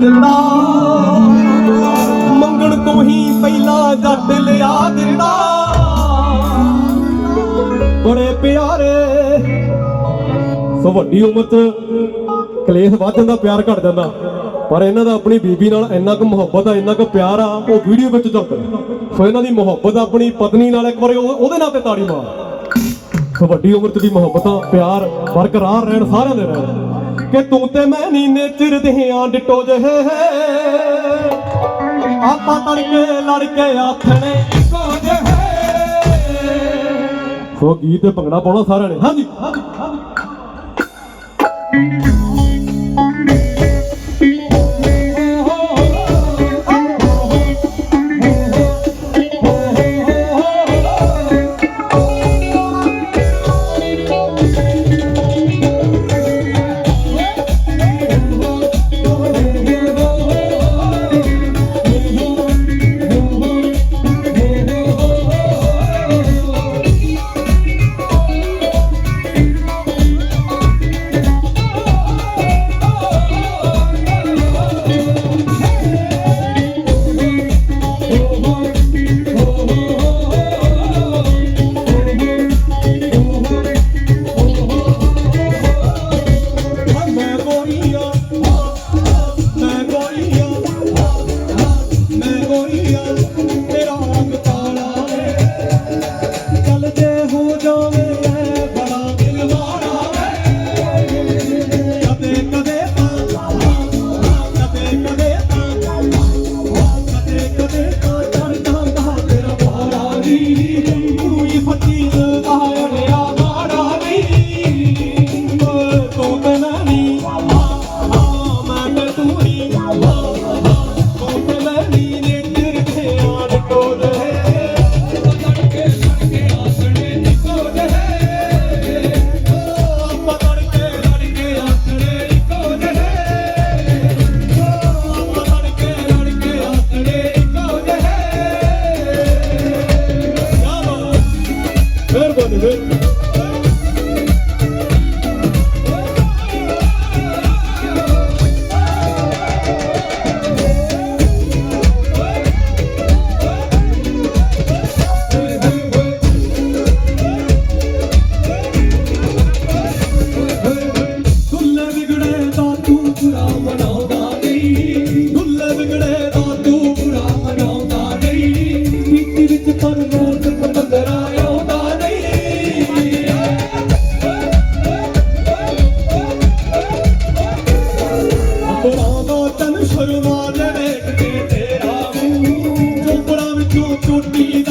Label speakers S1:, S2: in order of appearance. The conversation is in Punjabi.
S1: ਦਿੰਦਾ। ਮੰਗਣ ਤੋਂ ਹੀ ਪਹਿਲਾਂ ਜੱਟ ਲਿਆ ਦਿੰਦਾ। ਬੜੇ ਪਿਆਰੇ, ਸੋ ਵੱਡੀ ਉਮਰ 'ਚ ਕਲੇਸ਼ ਵੱਧ ਜਾਂਦਾ, ਪਿਆਰ ਘਟ ਜਾਂਦਾ। ਪਰ ਇਹਨਾਂ ਦਾ ਆਪਣੀ ਬੀਬੀ ਨਾਲ ਇੰਨਾ ਕੁ ਮੁਹੱਬਤ ਆ, ਇੰਨਾ ਕੁ ਪਿਆਰ ਆ, ਉਹ ਵੀਡੀਓ ਵਿੱਚ ਝਲਕਦਾ ਸੋ ਇਹਨਾਂ ਦੀ ਮੁਹੱਬਤ ਆਪਣੀ ਪਤਨੀ ਨਾਲ ਇੱਕ ਵਾਰੀ ਉਹ- ਉਹਦੇ ਨਾਲ ਤੇ ਤਾੜੀ ਮਾਰ। ਸੋ ਵੱਡੀ ਉਮਰ 'ਚ ਵੀ ਮੁਹੱਬਤਾਂ ਪਿਆਰ ਬਰਕਰਾਰ ਰਹਿਣ ਸਾਰਿਆਂ ਦੇ ਰਹਿਣ। ਕਿ ਤੂੰ ਤੇ ਮੈਂ ਨੀ ਨੇਚਰ ਦੇਹਾਂ ਡਿੱਟੋ ਜਿਹੇ ਆਪਾਂ ਤੜਕੇ ਲੜ ਕੇ ਆਥਣੇ ਇੱਕੋ ਜਿਹੇ ਸੋ ਗੀਤ ਭੰਗੜਾ ਪਾਉਣਾ ਸਾਰਿਆਂ ਨੇ। ਹਾਂਜੀ। ਮਿਹਰਬਾਨੀ ਮਿਹਰਬਾਨੀ ਦੁੱਲੇ ਵਿੱਚੋਂ ਚੋਟੀ